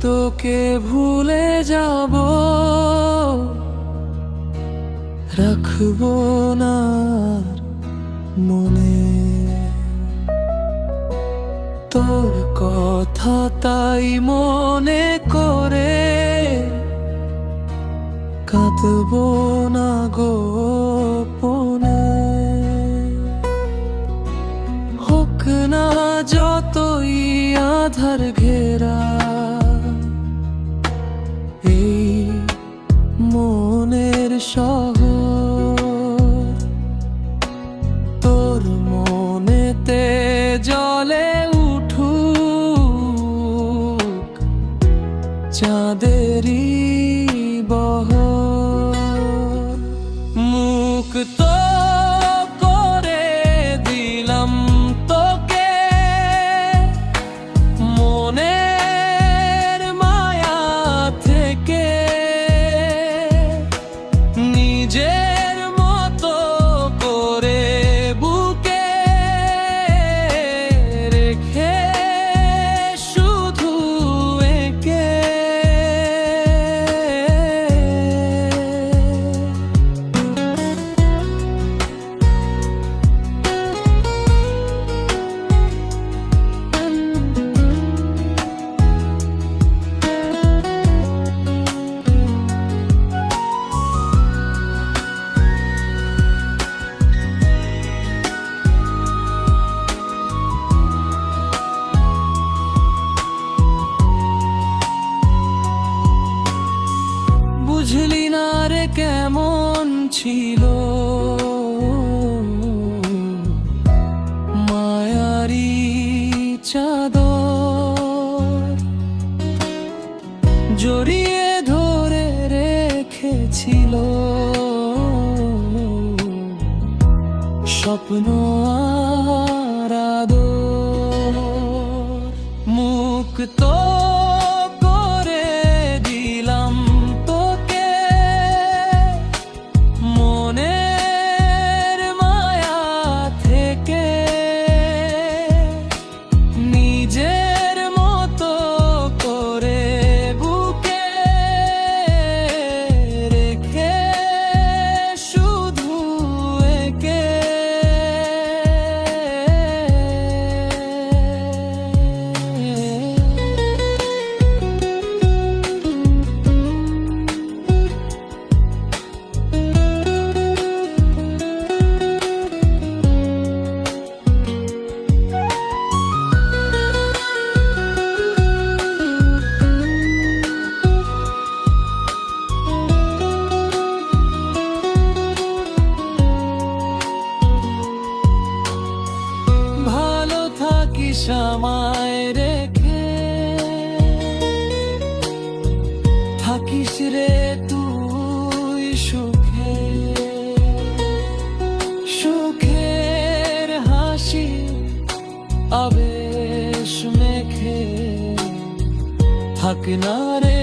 তোকে ভুলে যাব। রাখব না মনে। তোর কথা তাই মনে করে কাঁদবো না গোপনে হোক না যতই আধার চাঁদেরই বহর। মুক্ত বুঝলি না রে কেমন ছিল? মায়ারি চাদর জড়িয়ে ধরে রেখেছিল। স্বপ্ন আর আমায় রেখে থাকিস রে তুই সুখে। সুখের হাসি আবেশ মেখে। থাক না রে